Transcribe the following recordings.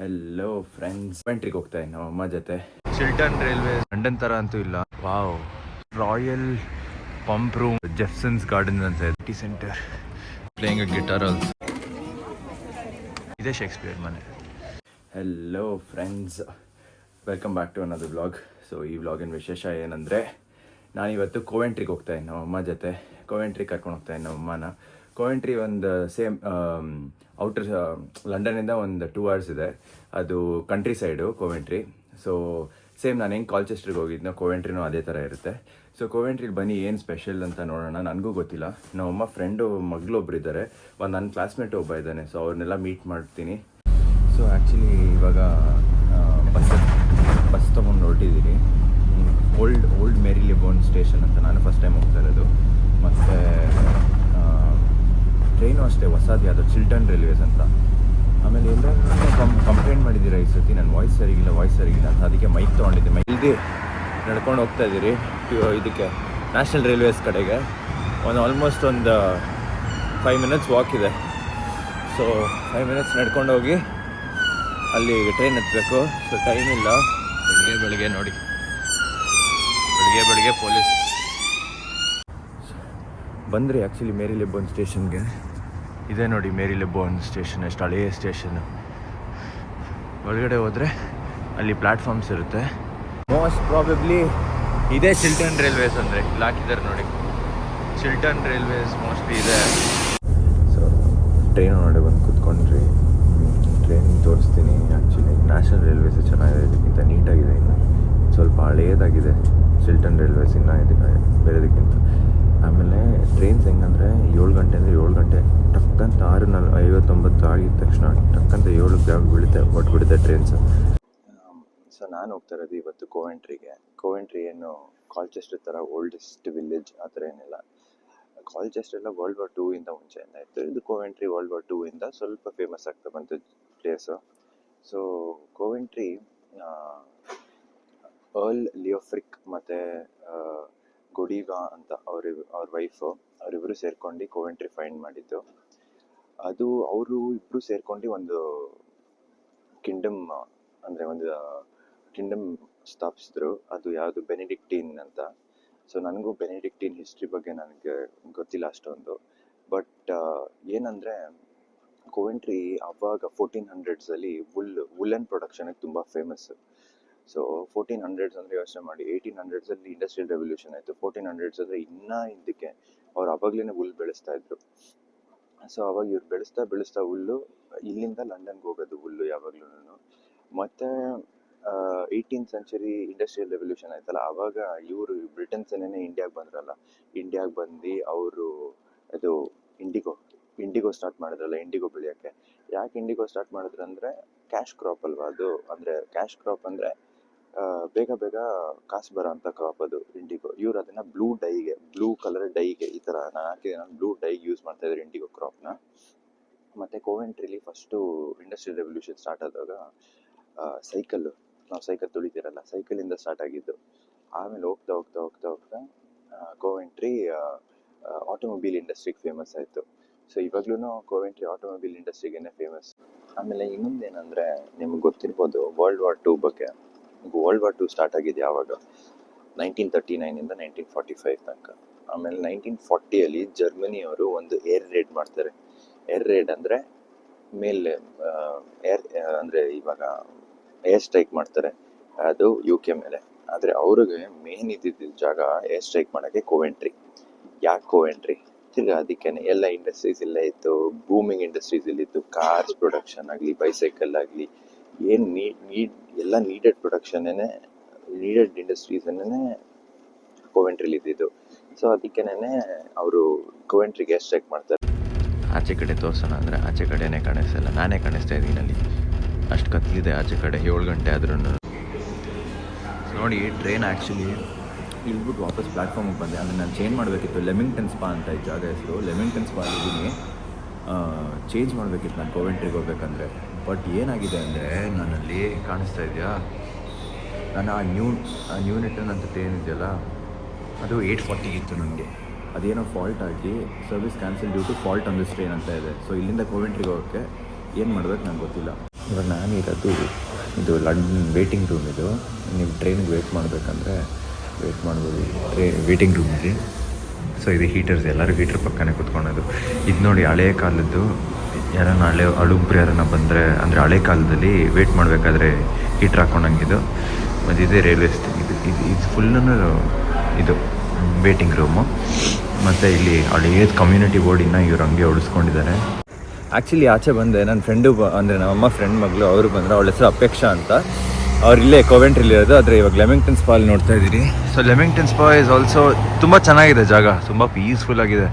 Hello friends ಪೆಂಟ್ರಿಗೆ ಹೋಗ್ತಾ ಇದ್ದೀನಿ ನಮ್ಮ ಅಮ್ಮ ಜೊತೆ. ಚಿಲ್ಟನ್ ರೈಲ್ವೆ ಲಂಡನ್ ತರ ಅಂತೂ ಇಲ್ಲ. Wow royal pump room Jephson's garden ಅಂತ ಇದೆ. City centre playing guitar also ಇದೇ ಶೇಕ್ಸ್ಪಿಯರ್ ಮನೆ. Hello friends welcome back to ಅನ್ನೋದು ವ್ಲಾಗ್ ಸೊ ಈ ವ್ಲಾಗಿನ ವಿಶೇಷ ಏನಂದರೆ ನಾನಿವತ್ತು ಕೋವೆಂಟ್ರಿಗೆ ಹೋಗ್ತಾ ಇದ್ದೀನಿ ನಮ್ಮ ಅಮ್ಮ ಜೊತೆ. ಕೋವೆಂಟ್ರಿ ಕರ್ಕೊಂಡು ಹೋಗ್ತಾ ಇದ್ದೀನಿ ನಮ್ಮ ಅಮ್ಮನ. ಕೋವೆಂಟ್ರಿ ಒಂದು ಸೇಮ್ ಔಟರ್ ಲಂಡನಿಂದ ಒಂದು ಟೂ ಅವರ್ಸ್ ಇದೆ. ಅದು country side Coventry so same ನಾನು ಹೆಂಗೆ ಕಾಲ್ಚೆಸ್ಟ್ರಿಗೆ ಹೋಗಿದ್ನೋ ಕೋವೆಂಟ್ರಿನೂ ಅದೇ ಥರ ಇರುತ್ತೆ. ಸೊ ಕೋವೆಂಟ್ರಿಗೆ ಬನ್ನಿ, ಏನು ಸ್ಪೆಷಲ್ ಅಂತ ನೋಡೋಣ. ನನಗೂ ಗೊತ್ತಿಲ್ಲ. ನಮ್ಮಮ್ಮ ಫ್ರೆಂಡು ಮಗಳು ಒಬ್ರು ಇದ್ದಾರೆ ಒಂದು ನನ್ನ ಕ್ಲಾಸ್ಮೇಟ್ ಒಬ್ಬ ಇದ್ದಾನೆ. ಸೊ ಅವ್ರನ್ನೆಲ್ಲ ಮೀಟ್ ಮಾಡ್ತೀನಿ. ಸೊ ಆ್ಯಕ್ಚುಲಿ ಇವಾಗ ಬಸ್ ಬಸ್ ತೊಗೊಂಡು ಹೊರಟಿದ್ದೀನಿ old old Marylebone station ಅಂತ ನಾನು ಫಸ್ಟ್ ಟೈಮ್ ಹೋಗ್ತಾ ಇರೋದು. ಮತ್ತು ಟ್ರೈನು ಅಷ್ಟೇ, ಹೊಸದು ಯಾವುದು ಚಿಲ್ಟನ್ ರೈಲ್ವೇಸ್ ಅಂತ. ಆಮೇಲೆ ಎಲ್ಲರೂ ಕಂ, ಕಂಪ್ಲೇಂಟ್ ಮಾಡಿದ್ದೀರಾ ಈ ಸತಿ? ನನ್ನ ವಾಯ್ಸ್ ಸರಿಗಿಲ್ಲ ವಾಯ್ಸ್ ಸರಿಗಿಲ್ಲ ಅಂತ. ಅದಕ್ಕೆ ಮೈಕ್ ತೊಗೊಂಡಿದ್ದೆ. ಮೈ ಇಲ್ದಿ ನಡ್ಕೊಂಡು ಹೋಗ್ತಾ ಇದ್ದೀರಿ ಇದಕ್ಕೆ ನ್ಯಾಷನಲ್ ರೈಲ್ವೇಸ್ ಕಡೆಗೆ. ಒಂದು ಆಲ್ಮೋಸ್ಟ್ ಒಂದು ಫೈವ್ ಮಿನಿಟ್ಸ್ ವಾಕ್ ಇದೆ. ಸೊ ಫೈವ್ ಮಿನಿಟ್ಸ್ ನಡ್ಕೊಂಡು ಹೋಗಿ, ಅಲ್ಲಿ ಟ್ರೈನ್ ಹತ್ತಬೇಕು ಸೊ ಟೈಮ್ ಇಲ್ಲ. ಬೆಳಿಗ್ಗೆ ಬೆಳಿಗ್ಗೆ ನೋಡಿ. ಬೆಳಿಗ್ಗೆ ಬೆಳಿಗ್ಗೆ ಪೊಲೀಸ್. ಬಂದ್ರಿ ಆ್ಯಕ್ಚುಲಿ ಮೇರಿಲಿ ಬಂದು ಸ್ಟೇಷನ್ಗೆ ಇದೆ ನೋಡಿ ಮೇರಿ ಲೆಬೋನ್ ಸ್ಟೇಷನ್ ಎಷ್ಟು ಹಳೆಯ ಸ್ಟೇಷನ್. ಒಳಗಡೆ ಹೋದರೆ ಅಲ್ಲಿ ಪ್ಲ್ಯಾಟ್ಫಾರ್ಮ್ಸ್ ಇರುತ್ತೆ. ಮೋಸ್ಟ್ ಪ್ರಾಬಬ್ಲಿ ಇದೇ ಚಿಲ್ಟನ್ ರೈಲ್ವೇಸ್ ಅಂದರೆ, ಇಲ್ಲಿ ಹಾಕಿದ್ದಾರೆ ನೋಡಿ. ಚಿಲ್ಟನ್ ರೈಲ್ವೇಸ್ ಮೋಸ್ಟ್ಲಿ ಇದೆ. ಸೊ ಟ್ರೈನ್ ನೋಡಿ ಬಂದು ಕೂತ್ಕೊಂಡ್ರಿ. ಟ್ರೈನ್ ತೋರಿಸ್ತೀನಿ ಆ್ಯಕ್ಚುಲಿ ನ್ಯಾಷನಲ್ ರೈಲ್ವೇಸ್ ಚೆನ್ನಾಗಿದೆ, ಇದಕ್ಕಿಂತ ನೀಟಾಗಿದೆ ಇನ್ನು. ಸ್ವಲ್ಪ ಹಳೆಯದಾಗಿದೆ ಚಿಲ್ಟನ್ ರೈಲ್ವೇಸ್ ಇನ್ನೂ ಇದಕ್ಕೆ, ಬೇರೆದಕ್ಕಿಂತ. ಆಮೇಲೆ ಟ್ರೈನ್ಸ್ ಹೆಂಗಂದರೆ ಏಳು ಗಂಟೆ ಅಂದರೆ ಏಳು ಗಂಟೆ, ಟಕ್ಕಂತ ಆರು ನಲ್ ಐವತ್ತೊಂಬತ್ತು ಆಗಿದ ತಕ್ಷಣ ಟಕ್ಕಂತ ಏಳು ಜಾಗ ಬೀಳುತ್ತೆ ಒಟ್ಟು ಬಿಡುತ್ತೆ ಟ್ರೈನ್ಸ್ ಸೊ ನಾನು ಹೋಗ್ತಾ ಇರೋದು ಇವತ್ತು ಕೋವೆಂಟ್ರಿಗೆ ಕೋವೆಂಟ್ರಿ ಏನು ಕಾಲ್ಚೆಸ್ಟರ್ ಥರ ಓಲ್ಡೆಸ್ಟ್ ವಿಲೇಜ್ ಆ ಥರ ಏನಿಲ್ಲ. ಕಾಲ್ಚೆಸ್ಟರ್ ಎಲ್ಲ ವರ್ಲ್ಡ್ ವಾರ್ ಟೂ ಇಂದ ಮುಂಚೆಯಿಂದ ಇತ್ತು. ಇದು ಕೋವೆಂಟ್ರಿ ವರ್ಲ್ಡ್ ವಾರ್ ಟೂ ಇಂದ ಸ್ವಲ್ಪ ಫೇಮಸ್ ಆಗ್ತಾ ಬಂತು place so Coventry Earl Leofric ಮತ್ತು ಗೊಡಿವಾ ಅಂತ ಅವ್ರ ಅವ್ರ ವೈಫು ಅವರಿಬ್ಬರು ಸೇರ್ಕೊಂಡು ಕೋವೆಂಟ್ರಿ ಫೈಂಡ್ ಮಾಡಿದ್ದು. ಅದು ಅವರು ಇಬ್ಬರು ಸೇರ್ಕೊಂಡು ಒಂದು ಕಿಂಗ್ಡಮ್ ಅಂದರೆ ಒಂದು ಕಿಂಗ್ಡಮ್ ಸ್ಥಾಪಿಸಿದ್ರು. ಅದು ಯಾವುದು? ಬೆನಿಡಿಕ್ಟೀನ್ ಅಂತ. ಸೊ ನನಗೂ ಬೆನಿಡಿಕ್ಟೀನ್ ಹಿಸ್ಟ್ರಿ ಬಗ್ಗೆ ನನಗೆ ಗೊತ್ತಿಲ್ಲ ಅಷ್ಟೊಂದು. ಬಟ್ ಏನಂದರೆ ಕೋವೆಂಟ್ರಿ ಅವಾಗ ಫೋರ್ಟೀನ್ ಹಂಡ್ರೆಡ್ಸಲ್ಲಿ ವುಲ್ ವುಲನ್ ಪ್ರೊಡಕ್ಷನ್ಗೆ ತುಂಬ ಫೇಮಸ್ ಸೊ ಫೋರ್ಟೀನ್ ಹಂಡ್ರೆಡ್ಸ್ ಅಂದರೆ ಯೋಚನೆ ಮಾಡಿ ಏಯ್ಟೀನ್ ಹಂಡ್ರೆಡ್ಸಲ್ಲಿ ಇಂಡಸ್ಟ್ರಿಯಲ್ ರೆವಲ್ಯೂಷನ್ ಆಯಿತು. ಫೋರ್ಟೀನ್ ಹಂಡ್ರೆಡ್ಸ್ ಅಂದರೆ ಇನ್ನೂ ಹಿಂದಕ್ಕೆ ಅವ್ರು ಅವಾಗಲೇ ಹುಲ್ ಬೆಳೆಸ್ತಾ ಇದ್ರು. ಸೊ ಅವಾಗ ಇವ್ರು ಬೆಳೆಸ್ತಾ ಬೆಳೆಸ್ತಾ ಹುಲ್ಲು, ಇಲ್ಲಿಂದ ಲಂಡನ್ಗೆ ಹೋಗೋದು ಹುಲ್ಲು ಯಾವಾಗ್ಲೂ ಮತ್ತು ಏಯ್ಟೀನ್ ಸೆಂಚುರಿ ಇಂಡಸ್ಟ್ರಿಯಲ್ ರೆವಲ್ಯೂಷನ್ ಆಯ್ತಲ್ಲ, ಅವಾಗ ಇವರು ಬ್ರಿಟನ್ಸೇನೇ ಇಂಡಿಯಾಗೆ ಬಂದ್ರಲ್ಲ, ಇಂಡಿಯಾಗೆ ಬಂದು ಅವರು ಅದು ಇಂಡಿಗೋ ಇಂಡಿಗೋ ಸ್ಟಾರ್ಟ್ ಮಾಡಿದ್ರಲ್ಲ, ಇಂಡಿಗೋ ಬೆಳೆಯೋಕ್ಕೆ. ಯಾಕೆ ಇಂಡಿಗೋ ಸ್ಟಾರ್ಟ್ ಮಾಡಿದ್ರು ಅಂದರೆ ಕ್ಯಾಶ್ ಕ್ರಾಪ್ ಅಲ್ವಾ ಅದು? ಅಂದರೆ ಕ್ಯಾಶ್ ಕ್ರಾಪ್ ಅಂದರೆ ಬೇಗ ಬೇಗ ಕಾಸು ಬರೋ ಅಂಥ ಕ್ರಾಪ್ ಅದು ಇಂಡಿಗೋ ಇವ್ರು ಅದನ್ನು ಬ್ಲೂ ಡೈಗೆ ಬ್ಲೂ ಕಲರ್ ಡೈಗೆ ಈ ಥರ ನಾನು ಹಾಕಿದೆ ನಾನು ಬ್ಲೂ ಡೈಗೆ ಯೂಸ್ ಮಾಡ್ತಾ ಇದ್ದಾರೆ ಇಂಡಿಗೋ ಕ್ರಾಪ್ನ ಮತ್ತು ಕೋವೆಂಟ್ರಿಲಿ ಫಸ್ಟು ಇಂಡಸ್ಟ್ರಿಯಲ್ ರೆವಲ್ಯೂಷನ್ ಸ್ಟಾರ್ಟ್ ಆದಾಗ ಸೈಕಲ್ಲು ನಾವು ಸೈಕಲ್ ತುಳಿತೀರಲ್ಲ ಸೈಕಲಿಂದ ಸ್ಟಾರ್ಟ್ ಆಗಿದ್ದು. ಆಮೇಲೆ ಹೋಗ್ತಾ ಹೋಗ್ತಾ ಹೋಗ್ತಾ ಹೋಗ್ತಾ ಕೋವೆಂಟ್ರಿ ಆಟೋಮೊಬೈಲ್ ಇಂಡಸ್ಟ್ರಿಗೆ ಫೇಮಸ್ ಆಯಿತು. ಸೊ ಇವಾಗ್ಲೂ ಕೋವೆಂಟ್ರಿ ಆಟೋಮೊಬೈಲ್ ಇಂಡಸ್ಟ್ರಿಗೇನೆ ಫೇಮಸ್ ಆಮೇಲೆ ಇನ್ನೊಂದೇನಂದರೆ, ನಿಮ್ಗೆ ಗೊತ್ತಿರ್ಬೋದು ವರ್ಲ್ಡ್ ವಾರ್ ಟೂ ಬಗ್ಗೆ. ವರ್ಲ್ಡ್ ವಾರ್ ಟು ಸ್ಟಾರ್ಟ್ ಆಗಿದೆ ಯಾವಾಗ? ನೈನ್ಟೀನ್ ತರ್ಟಿ ನೈನಿಂದ ನೈನ್ಟೀನ್ ಫಾರ್ಟಿ ಫೈವ್ ತನಕ. ಆಮೇಲೆ ನೈನ್ಟೀನ್ ಫಾರ್ಟಿಯಲ್ಲಿ ಜರ್ಮನಿಯವರು ಒಂದು ಏರ್ ರೇಡ್ ಮಾಡ್ತಾರೆ. ಏರ್ ರೇಡ್ ಅಂದರೆ ಮೇಲೆ ಏರ್ ಅಂದರೆ ಇವಾಗ ಏರ್ ಸ್ಟ್ರೈಕ್ ಮಾಡ್ತಾರೆ. ಅದು ಯು ಕೆ ಮೇಲೆ. ಆದರೆ ಅವ್ರಿಗೆ ಮೇನ್ ಇದ್ದಿದ್ದ ಜಾಗ ಏರ್ ಸ್ಟ್ರೈಕ್ ಮಾಡೋಕ್ಕೆ ಕೋವೆಂಟ್ರಿ ಯಾಕೆ ಕೋವೆಂಟ್ರಿ ತಿರ್ಗಾ ಅದಕ್ಕೆ ಎಲ್ಲ ಇಂಡಸ್ಟ್ರೀಸ್ ಇಲ್ಲೇ ಇತ್ತು. ಬೂಮಿಂಗ್ ಇಂಡಸ್ಟ್ರೀಸ್ ಇಲ್ಲಿತ್ತು. ಕಾರ್ಸ್ ಪ್ರೊಡಕ್ಷನ್ ಆಗಲಿ ಬೈಸೈಕಲ್ ಆಗಲಿ, ಏನು ನೀಡ್ ಎಲ್ಲ ನೀಡೆಡ್ ಪ್ರೊಡಕ್ಷನ್ನೇ ನೀಡೆಡ್ ಇಂಡಸ್ಟ್ರೀಸನ್ನೇ ಕೋವೆಂಟ್ರಿಲಿ ಇದ್ದಿದ್ದು. ಸೊ ಅದಕ್ಕೇನೆ ಅವರು ಕೋವೆಂಟ್ರಿಗೆ ಎಷ್ಟು ಚೆಕ್ ಮಾಡ್ತಾರೆ. ಆಚೆ ಕಡೆ ತೋರ್ಸೋಣ ಅಂದರೆ ಆಚೆ ಕಡೆನೇ ಕಾಣಿಸ್ತಿಲ್ಲ ನಾನೇ ಕಾಣಿಸ್ತಾ ಇದ್ದೀನಿ ಅಲ್ಲಿ. ಅಷ್ಟು ಕತ್ಲಿದೆ ಆಚೆ ಕಡೆ, ಏಳು ಗಂಟೆ ಆದ್ರೂ ನೋಡಿ ಟ್ರೈನ್ ಆ್ಯಕ್ಚುಲಿ ಇಳ್ಬಿಟ್ಟು ವಾಪಸ್ ಪ್ಲ್ಯಾಟ್ಫಾರ್ಮಿಗೆ ಬಂದೆ. ಅಂದರೆ ನಾನು ಚೇಂಜ್ ಮಾಡಬೇಕಿತ್ತು. ಲೆಮಿಂಗ್ಟನ್ ಸ್ಪಾ ಅಂತ ಈ ಜಾಗ ಹೆಸರು. ಲೆಮಿಂಗ್ಟನ್ ಸ್ಪಾ ಇದ್ದೀನಿ ಚೇಂಜ್ ಮಾಡಬೇಕಿತ್ತು ನಾನು ಕೋವೆಂಟ್ರಿಗೆ ಹೋಗ್ಬೇಕಂದ್ರೆ. ಬಟ್ ಏನಾಗಿದೆ ಅಂದರೆ ನನ್ನಲ್ಲಿ ಕಾಣಿಸ್ತಾ ಇದೆಯಾ? ನಾನು ಆ ನ್ಯೂ ಆ ನ್ಯೂ ನೆಟನ್ ಅಂತ ಟ್ರೈನ್ ಇದೆಯಲ್ಲ, ಅದು ಏಯ್ಟ್ ಫಾರ್ಟಿಗಿತ್ತು ನನಗೆ. ಅದೇನೋ ಫಾಲ್ಟ್ ಆಗಿ service cancel due to fault on this train ಅಂತ ಇದೆ. ಸೊ ಇಲ್ಲಿಂದ ಕೋವೆಂಟ್ರಿಗೆ ಹೋಗೋಕ್ಕೆ ಏನು ಮಾಡ್ಬೇಕು ನಂಗೆ ಗೊತ್ತಿಲ್ಲ. ಇವಾಗ ನಾನಿರೋದು ಇದು ಲಂಡನ್ ವೇಟಿಂಗ್ ರೂಮ್ ಇದು. ನೀವು ಟ್ರೈನಿಗೆ ವೇಟ್ ಮಾಡಬೇಕಂದ್ರೆ ವೇಟ್ ಮಾಡ್ಬೋದು. ಟ್ರೇ ವೇಟಿಂಗ್ ರೂಮಲ್ಲಿ ಸೊ ಇದು ಹೀಟರ್ಸ್ ಎಲ್ಲರೂ ಹೀಟರ್ ಪಕ್ಕನೇ ಕುತ್ಕೊಳೋದು ಇದು ನೋಡಿ ಹಳೆಯ ಕಾಲದ್ದು ಯಾರನ್ನ ಹಳೆ ಅಳುಬ್ರು ಯಾರನ್ನ ಬಂದರೆ, ಅಂದರೆ ಹಳೆ ಕಾಲದಲ್ಲಿ ವೇಟ್ ಮಾಡಬೇಕಾದ್ರೆ ಹೀಟ್ರ್ ಹಾಕ್ಕೊಂಡಂಗಿದು ಮತ್ತು ಇದೇ ರೈಲ್ವೆ ಇದು ಇದು ಇದು ಫುಲ್ಲೂ ಇದು ವೇಟಿಂಗ್ ರೂಮು ಮತ್ತು ಇಲ್ಲಿ ಹಳೆಯದು ಕಮ್ಯುನಿಟಿ ಬೋರ್ಡಿನ ಇವ್ರು ಹಂಗೆ ಉಳಿಸ್ಕೊಂಡಿದ್ದಾರೆ. ಆ್ಯಕ್ಚುಲಿ ಆಚೆ ಬಂದೆ ನನ್ನ ಫ್ರೆಂಡು ಬ, ಅಂದರೆ ನಮ್ಮಮ್ಮ ಫ್ರೆಂಡ್ ಮಗಳು, ಅವರು ಬಂದರೆ ಅವಳ ಹೆಸರು ಅಪೇಕ್ಷಾ ಅಂತ. ಅವ್ರು ಇಲ್ಲೇ ಕೋವೆಂಟ್ರಿಲಿ ಇರೋದು, ಆದರೆ ಇವಾಗ ಲೆಮಿಂಗ್ಟನ್ ಸ್ಪಾಲ್ ನೋಡ್ತಾ ಇದ್ದೀರಿ. So Leamington Spa is also ತುಂಬ ಚೆನ್ನಾಗಿದೆ ಜಾಗ, ತುಂಬ ಪೀಸ್ಫುಲ್ ಆಗಿದೆ.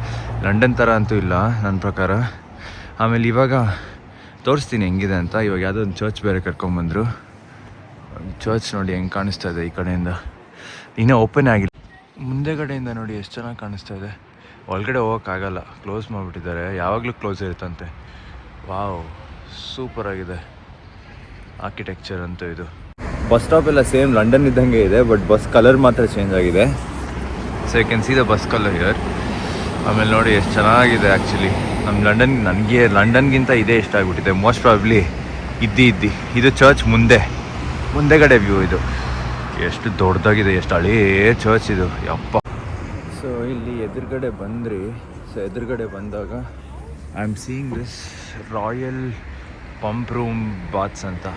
ಲಂಡನ್ ಥರ ಅಂತೂ ಇಲ್ಲ ನನ್ನ ಪ್ರಕಾರ. ಆಮೇಲೆ ಇವಾಗ ತೋರಿಸ್ತೀನಿ ಹೆಂಗಿದೆ ಅಂತ. ಇವಾಗ ಯಾವುದೋ ಒಂದು ಚರ್ಚ್ ಬೇರೆ ಕರ್ಕೊಂಬಂದರು ಚರ್ಚ್ ನೋಡಿ ಹೆಂಗೆ ಕಾಣಿಸ್ತಾ ಇದೆ ಈ ಕಡೆಯಿಂದ. ಇನ್ನೂ ಓಪನ್ ಆಗಿಲ್ಲ. ಮುಂದೆಗಡೆಯಿಂದ ನೋಡಿ ಎಷ್ಟು ಚೆನ್ನಾಗಿ ಕಾಣಿಸ್ತಾ ಇದೆ. ಒಳಗಡೆ ಹೋಗೋಕ್ಕಾಗಲ್ಲ ಕ್ಲೋಸ್ ಮಾಡಿಬಿಟ್ಟಿದ್ದಾರೆ. ಯಾವಾಗಲೂ ಕ್ಲೋಸ್ ಇರುತ್ತಂತೆ. ವಾವ್ ಸೂಪರ್ ಆಗಿದೆ. ಆರ್ಕಿಟೆಕ್ಚರ್ ಅಂತೂ ಇದು. ಬಸ್ ಸ್ಟಾಪ್ ಎಲ್ಲ ಸೇಮ್ ಲಂಡನ್ ಇದ್ದಂಗೆ ಇದೆ ಬಟ್ ಬಸ್ ಕಲರ್ ಮಾತ್ರ ಚೇಂಜ್ ಆಗಿದೆ. So you can see the bus colour here ಆಮೇಲೆ ನೋಡಿ ಎಷ್ಟು ಚೆನ್ನಾಗಿದೆ ಆ್ಯಕ್ಚುಲಿ ನಮ್ಮ ಲಂಡನ್, ನನಗೆ ಲಂಡನ್ಗಿಂತ ಇದೇ ಇಷ್ಟ ಆಗಿಬಿಟ್ಟಿದೆ. ಮೋಸ್ಟ್ ಪ್ರಾಬ್ಲಿ ಇದ್ದಿ ಇದ್ದಿ. ಇದು ಚರ್ಚ್ ಮುಂದೆ. ಮುಂದೆಗಡೆ ವ್ಯೂ ಇದು. ಎಷ್ಟು ದೊಡ್ಡದಾಗಿದೆ, ಎಷ್ಟು ಹಳೇ ಚರ್ಚ್ ಇದು. ಯಪ್ಪ. ಸೊ ಇಲ್ಲಿ ಎದುರುಗಡೆ ಬಂದ್ರಿ. ಸೊ ಎದುರುಗಡೆ ಬಂದಾಗ I am seeing this royal pump room baths ಅಂತ.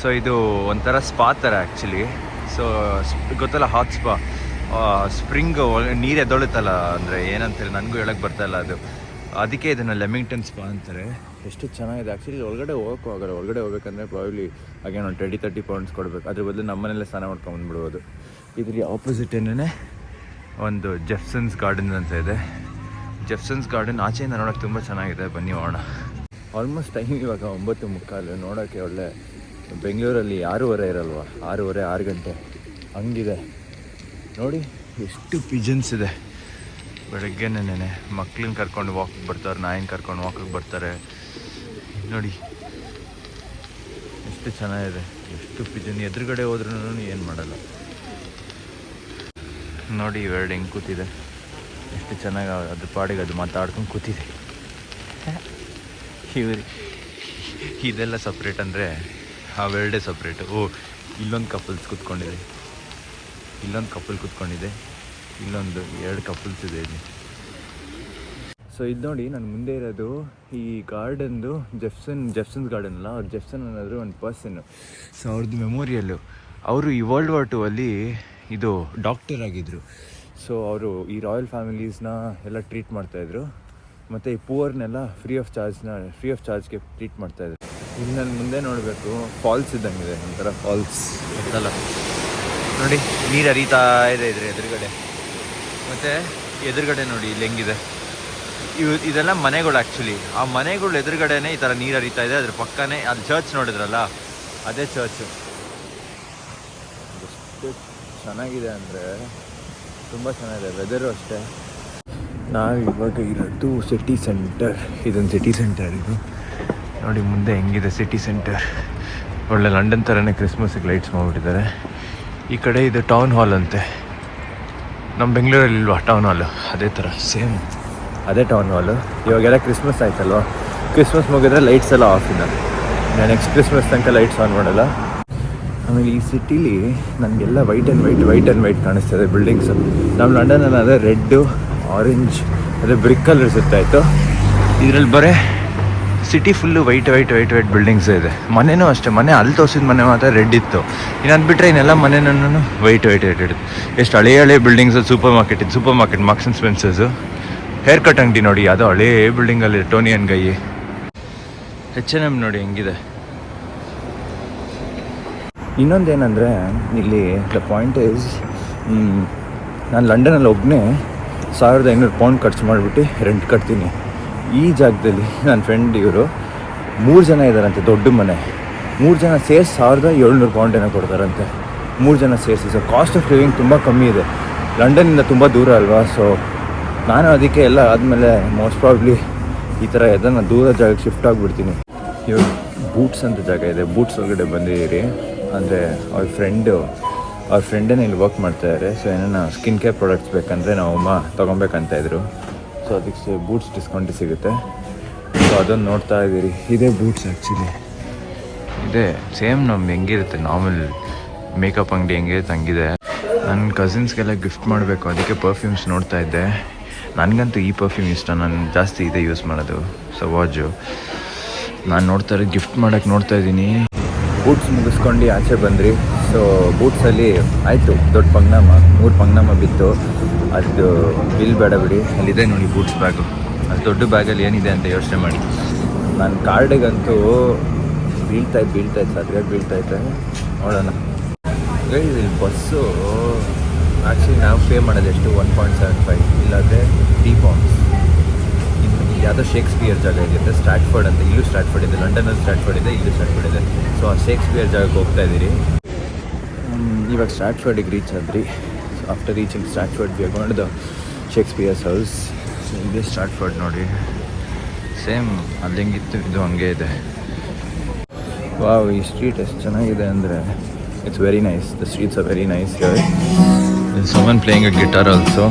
ಸೊ ಇದು ಒಂಥರ ಸ್ಪಾ ಥರ ಆ್ಯಕ್ಚುಲಿ ಸೊ ಗೊತ್ತಲ್ಲ ಹಾಟ್ ಸ್ಪಾ ಸ್ಪ್ರಿಂಗ್ ನೀರು ಎದ್ದೊಳುತ್ತಲ್ಲ, ಅಂದರೆ ಏನಂತಾರೆ ನನಗೂ ಹೇಳಕ್ಕೆ ಬರ್ತಾಯಿಲ್ಲ ಅದು. ಅದಕ್ಕೆ ಇದನ್ನು ಲೆಮಿಂಗ್ಟನ್ ಸ್ಪಾ ಅಂತಾರೆ. ಎಷ್ಟು ಚೆನ್ನಾಗಿದೆ. ಆ್ಯಕ್ಚುಲಿ ಒಳಗಡೆ ಹೋಗೋಕ್ಕೂ ಆಗಲ್ಲ. ಒಳಗಡೆ ಹೋಗ್ಬೇಕಂದ್ರೆ ಪ್ರಾಬ್ಲಿ ಹಾಗೆ ಒಂದು ಟ್ವೆಂಟಿ ತರ್ಟಿ ಪೌಂಡ್ಸ್ ಕೊಡಬೇಕು. ಅದ್ರ ಬದಲು ನಮ್ಮನೆಲ್ಲೇ ಸ್ನಾನ ಮಾಡ್ಕೊಂಡು ಬಂದ್ಬಿಡ್ಬೋದು. ಇದರಲ್ಲಿ ಆಪೋಸಿಟ್ ಏನೇ ಒಂದು ಜೆಫ್ಸನ್ಸ್ ಗಾರ್ಡನ್ ಅಂತ ಇದೆ. ಜೆಫ್ಸನ್ಸ್ ಗಾರ್ಡನ್ ಆಚೆಯಿಂದ ನೋಡೋಕ್ಕೆ ತುಂಬ ಚೆನ್ನಾಗಿದೆ. ಬನ್ನಿ ಹೋಗೋಣ. ಆಲ್ಮೋಸ್ಟ್ ಟೈಮ್ ಇವಾಗ ಒಂಬತ್ತು ಮುಕ್ಕಾಲು. ನೋಡೋಕ್ಕೆ ಒಳ್ಳೆ. ಬೆಂಗಳೂರಲ್ಲಿ ಆರೂವರೆ ಇರಲ್ವ? ಆರೂವರೆ, ಆರು ಗಂಟೆ. ಹಂಗಿದೆ. ನೋಡಿ, ಎಷ್ಟು ಪಿಜನ್ಸ್ ಇದೆ. ಬೆಳಗ್ಗೆನೇ ಮಕ್ಳನ್ನ ಕರ್ಕೊಂಡು ವಾಕಿಗೆ ಬರ್ತಾರೆ, ನಾಯಿನ ಕರ್ಕೊಂಡು ವಾಕಿಗೆ ಬರ್ತಾರೆ. ನೋಡಿ, ಎಷ್ಟು ಚೆನ್ನಾಗಿದೆ. ಎಷ್ಟು ಪಿಜನ್. ಎದುರುಗಡೆ ಹೋದ್ರೂ ಏನು ಮಾಡಲ್ಲ. ನೋಡಿ ಇವೆರಡು ಹೆಂಗೆ ಕೂತಿದೆ. ಎಷ್ಟು ಚೆನ್ನಾಗಿ ಅದ್ರ ಪಾಡಿಗೆ ಅದು ಮಾತಾಡ್ಕೊಂಡು ಕೂತಿದೆ. ಇವ್ರಿ ಇದೆಲ್ಲ ಸಪ್ರೇಟ್ ಅಂದರೆ ಅವೆರಡೇ ಸಪ್ರೇಟು. ಓ, ಇಲ್ಲೊಂದು ಕಪಲ್ಸ್ ಕೂತ್ಕೊಂಡಿದೆ. ಇಲ್ಲೊಂದು ಕಪಲ್ ಕೂತ್ಕೊಂಡಿದೆ. ಇಲ್ಲೊಂದು ಎರಡು ಕಪಲ್ಸ್ ಇದೆ ಇಲ್ಲಿ. ಸೊ ಇದು ನೋಡಿ ನಾನು ಮುಂದೆ ಇರೋದು ಈ ಗಾರ್ಡನ್ದು ಜೆಫ್ಸನ್ ಜೆಫ್ಸನ್ಸ್ ಗಾರ್ಡನ್ ಅಲ್ಲ? ಅವ್ರು ಜೆಫ್ಸನ್ ಅನ್ನೋದು ಒಂದು ಪರ್ಸನ್ನು ಸೊ ಅವ್ರದ್ದು ಮೆಮೋರಿಯಲ್ಲು ಅವರು ಈ ವರ್ಲ್ಡ್ ವಾರ್ ಟು ಅಲ್ಲಿ ಇದು ಡಾಕ್ಟರ್ ಆಗಿದ್ದರು ಸೊ ಅವರು ಈ ರಾಯಲ್ ಫ್ಯಾಮಿಲೀಸ್ನ ಎಲ್ಲ ಟ್ರೀಟ್ ಮಾಡ್ತಾಯಿದ್ರು ಮತ್ತು ಈ ಪೂವರ್ನೆಲ್ಲ ಫ್ರೀ ಆಫ್ ಚಾರ್ಜ್ನ ಫ್ರೀ ಆಫ್ ಚಾರ್ಜ್ಗೆ ಟ್ರೀಟ್ ಮಾಡ್ತಾಯಿದ್ರು ಇಲ್ಲಿ ನಾನು ಮುಂದೆ ನೋಡಬೇಕು. ಫಾಲ್ಸ್ ಇದ್ದಂಗೆ ಇದೆ ಒಂಥರ ಫಾಲ್ಸ್ ಅಂತಲ್ಲ ನೋಡಿ, ನೀರು ಹರಿತಾ ಇದೆ ಇದ್ರೆ ಎದುರುಗಡೆ. ಮತ್ತು ಎದುರುಗಡೆ ನೋಡಿ ಇಲ್ಲಿ ಹೆಂಗಿದೆ. ಇವು ಇದೆಲ್ಲ ಮನೆಗಳು ಆ್ಯಕ್ಚುಲಿ ಆ ಮನೆಗಳು ಎದುರುಗಡೆನೆ ಈ ಥರ ನೀರು ಹರಿತಾ ಇದೆ. ಅದ್ರ ಪಕ್ಕನೇ ಅದು ಚರ್ಚ್ ನೋಡಿದ್ರಲ್ಲ, ಅದೇ ಚರ್ಚು ಎಷ್ಟು ಚೆನ್ನಾಗಿದೆ ಅಂದರೆ ತುಂಬ ಚೆನ್ನಾಗಿದೆ. ವೆದರು ಅಷ್ಟೇ. ನಾವು ಇವಾಗ ಇರೋದು ಸಿಟಿ ಸೆಂಟರ್ ಇದೊಂದು ಸಿಟಿ ಸೆಂಟರ್ ಇದು. ನೋಡಿ ಮುಂದೆ ಹೆಂಗಿದೆ ಸಿಟಿ ಸೆಂಟರ್ ಒಳ್ಳೆ ಲಂಡನ್ ಥರನೇ ಕ್ರಿಸ್ಮಸ್ಗೆ ಲೈಟ್ಸ್ ಮಾಡಿಬಿಟ್ಟಿದ್ದಾರೆ. ಈ ಕಡೆ ಇದು ಟೌನ್ ಹಾಲ್ ಅಂತೆ. ನಮ್ಮ ಬೆಂಗಳೂರಲ್ಲಿ ಇಲ್ವಾ ಟೌನ್ ಹಾಲು ಅದೇ ಥರ ಸೇಮ್ ಅದೇ ಟೌನ್ ಹಾಲು ಇವಾಗೆಲ್ಲ ಕ್ರಿಸ್ಮಸ್ ಆಯ್ತಲ್ವ? ಕ್ರಿಸ್ಮಸ್ ಮುಗಿದ್ರೆ ಲೈಟ್ಸ್ ಎಲ್ಲ ಆಫ್ ಇಲ್ಲ ನೆಕ್ಸ್ಟ್ ಕ್ರಿಸ್ಮಸ್ ತನಕ ಲೈಟ್ಸ್ ಆನ್ ಮಾಡಲ್ಲ. ಆಮೇಲೆ ಈ ಸಿಟಿಲಿ ನನಗೆಲ್ಲ white and white white and white ಕಾಣಿಸ್ತದೆ ಬಿಲ್ಡಿಂಗ್ಸು ನಮ್ಮ ಲಂಡನಲ್ಲಿ ಅದೇ ರೆಡ್ಡು ಆರೆಂಜ್ ಅದೇ ಬ್ರಿಕ್ ಕಲರ್ಸ್ ಇರ್ತಾಯಿತ್ತು ಇದರಲ್ಲಿ ಬರೀ city full white white white white buildings ಇದೆ. ಮನೆನೂ ಅಷ್ಟೇ, ಮನೆ ಅಲ್ಲಿ ತೋರಿಸಿದ ಮನೆ ಮಾತ್ರ ರೆಡ್ ಇತ್ತು. ಇನ್ನು ಅದು ಬಿಟ್ಟರೆ ಇನ್ನೆಲ್ಲ ಮನೆನೂ ವೈಟ್ ವೈಟ್ ವೈಟ್ ಇಡ್ತು ಎಷ್ಟು ಹಳೆ ಹಳೆ ಬಿಲ್ಡಿಂಗ್ಸ್ ಸೂಪರ್ ಮಾರ್ಕೆಟ್ ಇದು super market Marks and Spencer's hair cut ಅಂಗಡಿ ನೋಡಿ, ಅದು ಹಳೇ ಬಿಲ್ಡಿಂಗಲ್ಲಿ Toni and Guy H N M ನೋಡಿ ಹೆಂಗಿದೆ. ಇನ್ನೊಂದೇನೆಂದರೆ, ಇಲ್ಲಿ ದ ಪಾಯಿಂಟ್ ಈಸ್ ನಾನು ಲಂಡನಲ್ಲಿ ಒಬ್ಬನೇ ಸಾವಿರದ ಐನೂರು ಪೌಂಡ್ ಖರ್ಚು ಮಾಡಿಬಿಟ್ಟು ರೆಂಟ್ ಕಟ್ತೀನಿ. ಈ ಜಾಗದಲ್ಲಿ ನನ್ನ ಫ್ರೆಂಡ್ ಇವರು ಮೂರು ಜನ ಇದ್ದಾರಂತೆ ದೊಡ್ಡ ಮನೆ. ಮೂರು ಜನ ಸೇರಿಸಿ ಸಾವಿರದ ಏಳ್ನೂರು ಪೌಂಡ್ ಏನೋ ಕೊಡ್ತಾರಂತೆ. ಮೂರು ಜನ ಸೇರಿಸಿ ಸೊ ಕಾಸ್ಟ್ ಆಫ್ ಲಿವಿಂಗ್ ತುಂಬ ಕಮ್ಮಿ ಇದೆ. ಲಂಡನ್ನಿಂದ ತುಂಬ ದೂರ ಅಲ್ವಾ ಸೊ ನಾನು ಅದಕ್ಕೆ ಎಲ್ಲ ಆದಮೇಲೆ ಮೋಸ್ಟ್ ಪ್ರಾಬ್ಲಿ ಈ ಥರ ನಾನು ದೂರ ಜಾಗಕ್ಕೆ ಶಿಫ್ಟ್ ಆಗಿಬಿಡ್ತೀನಿ. ಇವರು ಬೂಟ್ಸ್ ಅಂತ ಜಾಗ ಇದೆ ಬೂಟ್ಸ್ ಒಳಗಡೆ ಬಂದಿದ್ದೀರಿ. ಅಂದರೆ ಅವ್ರ ಫ್ರೆಂಡು ಅವ್ರ ಫ್ರೆಂಡೇನೆ ಇಲ್ಲಿ ವರ್ಕ್ ಮಾಡ್ತಾಯಿದ್ದಾರೆ ಸೊ ಏನಾನ ಸ್ಕಿನ್ ಕೇರ್ ಪ್ರಾಡಕ್ಟ್ಸ್ ಬೇಕಂದರೆ ಅಮ್ಮ ತೊಗೊಬೇಕಂತ ಇದ್ರು. ಸೊ ಅದಕ್ಕೆ ಬೂಟ್ಸ್ ಡಿಸ್ಕೌಂಟ್ ಸಿಗುತ್ತೆ. ಸೊ ಅದನ್ನು ನೋಡ್ತಾ ಇದ್ದೀರಿ. ಇದೇ ಬೂಟ್ಸ್ ಆ್ಯಕ್ಚುಲಿ ಇದೇ. ಸೇಮ್ ನಮ್ಗೆ ಹೆಂಗಿರುತ್ತೆ. ನಾರ್ಮಲ್ ಮೇಕಪ್ ಅಂಗಡಿ ಹೆಂಗಿರುತ್ತೆ ಹಂಗಿದೆ. ನನ್ನ ಕಸಿನ್ಸ್ಗೆಲ್ಲ ಗಿಫ್ಟ್ ಮಾಡಬೇಕು. ಅದಕ್ಕೆ ಪರ್ಫ್ಯೂಮ್ಸ್ ನೋಡ್ತಾ ಇದ್ದೆ. ನನಗಂತೂ ಈ ಪರ್ಫ್ಯೂಮ್ ಇಷ್ಟ. ನಾನು ಜಾಸ್ತಿ ಇದೆ ಯೂಸ್ ಮಾಡೋದು. ಸೊ ವಾಜು ನಾನು ನೋಡ್ತಾ ಇರೋ ಗಿಫ್ಟ್ ಮಾಡೋಕ್ಕೆ ನೋಡ್ತಾ ಇದ್ದೀನಿ. ಬೂಟ್ಸ್ ಮುಗಿಸ್ಕೊಂಡು ಆಚೆ ಬಂದ್ರಿ. ಸೊ ಬೂಟ್ಸಲ್ಲಿ ಆಯಿತು. ದೊಡ್ಡ ಪಂಗ್ನಾಮ. ಮೂರು ಪಂಗ್ನಾಮ ಬಿತ್ತು. ಅದು ಬಿಲ್ ಬೇಡ ಬಿಡಿ. ಅಲ್ಲಿದೆ ನೋಡಿ ಬೂಟ್ಸ್ ಬ್ಯಾಗು ಅದು ದೊಡ್ಡ ಬ್ಯಾಗಲ್ಲಿ ಏನಿದೆ ಅಂತ ಯೋಚನೆ ಮಾಡಿ. ನನ್ನ ಕಾರ್ಡಿಗಂತೂ ಬೀಳ್ತಾ ಇತ್ತು ಬೀಳ್ತಾ ಇತ್ತು ಸದ್ಯಾಗಿ ಬೀಳ್ತಾ ಇತ್ತು ನೋಡೋಣ. ಇಲ್ಲಿ ಬಸ್ಸು. ಆ್ಯಕ್ಚುಲಿ ನಾವು ಪೇ ಮಾಡೋದು ಎಷ್ಟು? ಒನ್ ಪಾಯಿಂಟ್ ಸೆವೆನ್ ಫೈವ್ ಇಲ್ಲಾಂದರೆ ತ್ರೀ ಪೌಂಡ್ಸ್ ಯಾವುದೋ ಶೇಕ್ಸ್ಪಿಯರ್ ಜಾಗ ಇದೆ ಸ್ಟ್ರಾಟ್ಫರ್ಡ್ ಅಂತ. ಇಲ್ಲೂ ಸ್ಟ್ರಾಟ್ಫರ್ಡ್ ಇದೆ. ಲಂಡನಲ್ಲಿ ಸ್ಟ್ರಾಟ್ಫರ್ಡ್ ಇದೆ, ಇಲ್ಲೂ ಸ್ಟ್ರಾಟ್ಫರ್ಡ್ ಇದೆ. ಸೊ ಆ ಶೇಕ್ಸ್ಪಿಯರ್ ಜಾಗಕ್ಕೆ ಹೋಗ್ತಾ ಇದ್ದೀರಿ. ಇವಾಗ ಸ್ಟ್ರಾಟ್ಫರ್ಡಿಗೆ ರೀಚ್ ಆದ್ರಿ. After reaching Stratford we the Shakespeare's house so ಇದೇ ನೋಡಿ. ಸೇಮ್ ಅಲ್ಲಿ ಹಿಂಗಿತ್ತು ಇದು ಹಂಗೆ ಇದೆ. ವಾವ್ ಈ ಸ್ಟ್ರೀಟ್ ಎಷ್ಟು ಚೆನ್ನಾಗಿದೆ ಅಂದರೆ it's very nice the streets are very nice someone playing a guitar also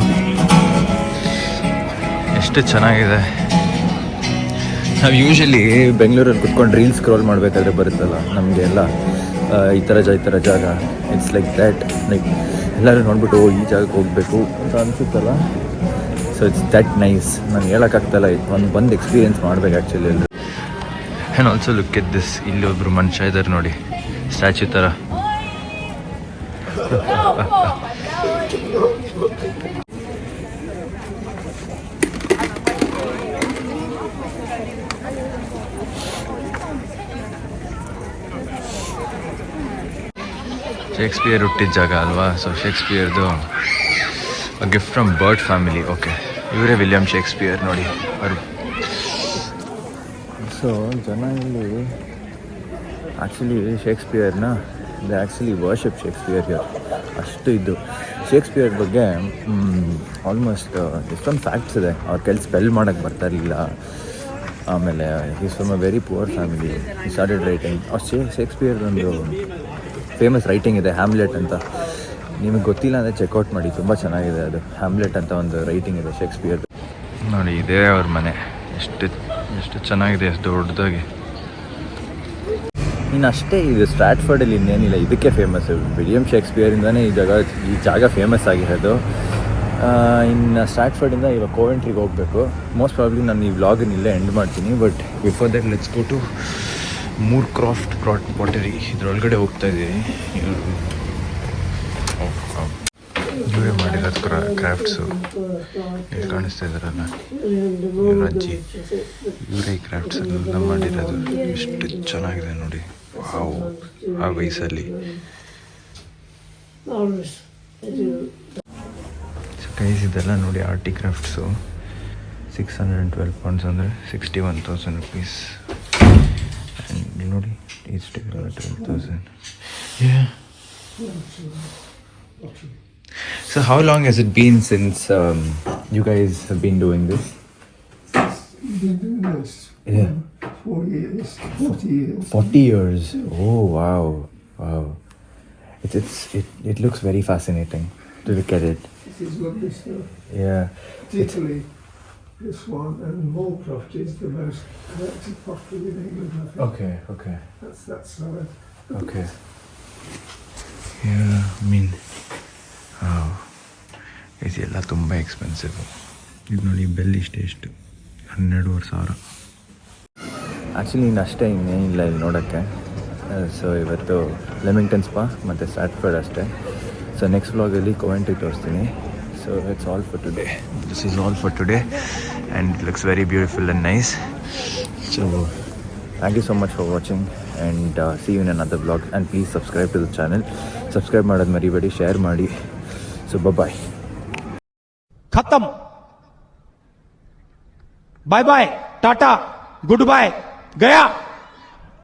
ಎಷ್ಟು ಚೆನ್ನಾಗಿದೆ. ನಾವು ಯೂಶಲಿ ಬೆಂಗಳೂರಲ್ಲಿ ಕುತ್ಕೊಂಡು ರೀಲ್ಸ್ ಸ್ಕ್ರೋಲ್ ಮಾಡಬೇಕಾದ್ರೆ ಬರುತ್ತಲ್ಲ ನಮಗೆ ಎಲ್ಲ ಆ, ಈ ಥರ ಜ ಈ ಥರ ಜಾಗ. ಇಟ್ಸ್ ಲೈಕ್ ದ್ಯಾಟ್ ಲೈಕ್ ಎಲ್ಲರೂ ನೋಡ್ಬಿಟ್ಟು ಓ ಈ ಜಾಗಕ್ಕೆ ಹೋಗಬೇಕು. ಅಂತ ಅನಿಸುತ್ತಲ್ಲ? ಸೊ ಇಟ್ಸ್ ದಟ್ ನೈಸ್ ನಾನು ಹೇಳೋಕ್ಕಾಗ್ತಲ್ಲ ಒಂದು ಬಂದು ಎಕ್ಸ್ಪೀರಿಯೆನ್ಸ್ ಮಾಡ್ಬೇಕು ಆ್ಯಕ್ಚುಲಿ ಎಲ್ಲರೂ and also look at this ಇಲ್ಲಿ ಒಬ್ಬರು ಮನುಷ್ಯ ಇದ್ದಾರೆ ನೋಡಿ ಸ್ಟ್ಯಾಚ್ಯೂ ಥರ ಶೇಕ್ಸ್ಪಿಯರ್ ಹುಟ್ಟಿದ ಜಾಗ ಅಲ್ವಾ? So ಶೇಕ್ಸ್ಪಿಯರ್ದು gift from Bird family okay ಇವರೇ ವಿಲಿಯಂ ಶೇಕ್ಸ್ಪಿಯರ್ ನೋಡಿ. ಅವರು. ಸೊ ಜನ ಇಲ್ಲಿ actually ಶೇಕ್ಸ್ಪಿಯರ್ನ the actually worship Shakespeare here ಅಷ್ಟು ಇದ್ದು. ಶೇಕ್ಸ್ಪಿಯರ್ ಬಗ್ಗೆ ಆಲ್ಮೋಸ್ಟ್ ಎಷ್ಟೊಂದು ಫ್ಯಾಕ್ಟ್ಸ್ ಇದೆ. ಅವ್ರ ಕೆಲಸ ಸ್ಪೆಲ್ ಮಾಡೋಕ್ಕೆ ಬರ್ತಾ ಇರಲಿಲ್ಲ. ಆಮೇಲೆ is from a very poor family started writing ಅವ್ರು ಶೇ ಶೇಕ್ಸ್ಪಿಯರ್ ಒಂದು ಫೇಮಸ್ ರೈಟಿಂಗ್ ಇದೆ ಹ್ಯಾಮ್ಲೆಟ್ ಅಂತ. ನಿಮಗೆ ಗೊತ್ತಿಲ್ಲ ಅಂದರೆ ಚೆಕ್ಔಟ್ ಮಾಡಿ ತುಂಬ ಚೆನ್ನಾಗಿದೆ ಅದು. ಹ್ಯಾಮ್ಲೆಟ್ ಅಂತ ಒಂದು ರೈಟಿಂಗ್ ಇದೆ ಶೇಕ್ಸ್ಪಿಯರ್ ನೋಡಿ ಇದೇ ಅವ್ರ ಮನೆ. ಎಷ್ಟು ಎಷ್ಟು ಚೆನ್ನಾಗಿದೆ ಎಷ್ಟು ದೊಡ್ಡದಾಗಿ. ಇನ್ನು ಅಷ್ಟೇ ಇದು ಸ್ಟ್ರಾಟ್ಫರ್ಡಲ್ಲಿ ಇನ್ನೇನಿಲ್ಲ. ಇದಕ್ಕೆ ಫೇಮಸ್ ವಿಲಿಯಂ ಶೇಕ್ಸ್ಪಿಯರಿಂದನೇ ಈ ಜಾಗ ಈ ಜಾಗ ಫೇಮಸ್ ಆಗಿರೋದು. ಇನ್ನು ಸ್ಟ್ರಾಟ್ಫರ್ಡಿಂದ ಇವಾಗ ಕೋವೆಂಟ್ರಿಗೆ ಹೋಗಬೇಕು. ಮೋಸ್ಟ್ ಪ್ರಾಬ್ಲಿ ನಾನು ಈ ವ್ಲಾಗನ್ನ ಇಲ್ಲೇ ಎಂಡ್ ಮಾಡ್ತೀನಿ but before that let's go to Moorcroft ಪ್ರಾಟ್ pottery. ಇದ್ರೊಳಗಡೆ ಹೋಗ್ತಾ ಇದ್ದೀವಿ ಇವರೇ ಮಾಡಿರೋದು ಕ್ರಾ, ಕ್ರಾಫ್ಟ್ಸು. ಇಲ್ಲಿ ಕಾಣಿಸ್ತಾ ಇದ್ದಾರಲ್ಲ? ಇವ್ರ ಅಜ್ಜಿ ಇವರೇ ಕ್ರಾಫ್ಟ್ಸ್ ಎಲ್ಲ ಮಾಡಿರೋದು ಎಷ್ಟು ಚೆನ್ನಾಗಿದೆ ನೋಡಿ. ಹಾವು ಆ ವಯಸ್ಸಲ್ಲಿ. ಕೈಸ್ ಇದೆಲ್ಲ ನೋಡಿ arty crafts. Six hundred and twelve points ಅಂದರೆ ಸಿಕ್ಸ್ಟಿ ಒನ್ ತೌಸಂಡ್ ರುಪೀಸ್ ನೋಡಿ ಇಷ್ಟು twelve thousand so how long has it been since you guys have been doing this been doing this Yeah. four years, 40 years. 40 years. Oh, wow. Wow. It, it's, it, it looks very fascinating to look at it. This is lovely stuff. Yeah. It's, Italy, this one, and Moorcroft is the most collected pottery in England, I think. okay, okay, That's that side. okay. Yeah, I mean, wow. ಇದೆಲ್ಲ ತುಂಬ expensive ಇದು ನೋಡಿ bell ಇಷ್ಟೇ ಎಷ್ಟು ಹನ್ನೆರಡುವರೆ ಸಾವಿರ actually ಇನ್ನು ಅಷ್ಟೇ ಇನ್ನೇನಿಲ್ಲ ಇಲ್ಲಿ ನೋಡೋಕ್ಕೆ ಸೊ ಇವತ್ತು ಲೆಮಿಂಗ್ಟನ್ ಸ್ಪಾ ಮತ್ತು ಸ್ಟ್ಯಾಟ್ಫರ್ಡ್ ಅಷ್ಟೇ ಸೊ ನೆಕ್ಸ್ಟ್ ವ್ಲಾಗಲ್ಲಿ ಕೊವೆಂಟ್ರಿ ತೋರಿಸ್ತೀನಿ so that's all for today this is all for today and it looks very beautiful and nice so thank you so much for watching and uh, see you in another vlog and please subscribe to the channel Subscribe madad maribadi, share ಮಾಡಿ So bye bye. ಬಾಯ್ Bye bye. Tata. Goodbye. Gaya.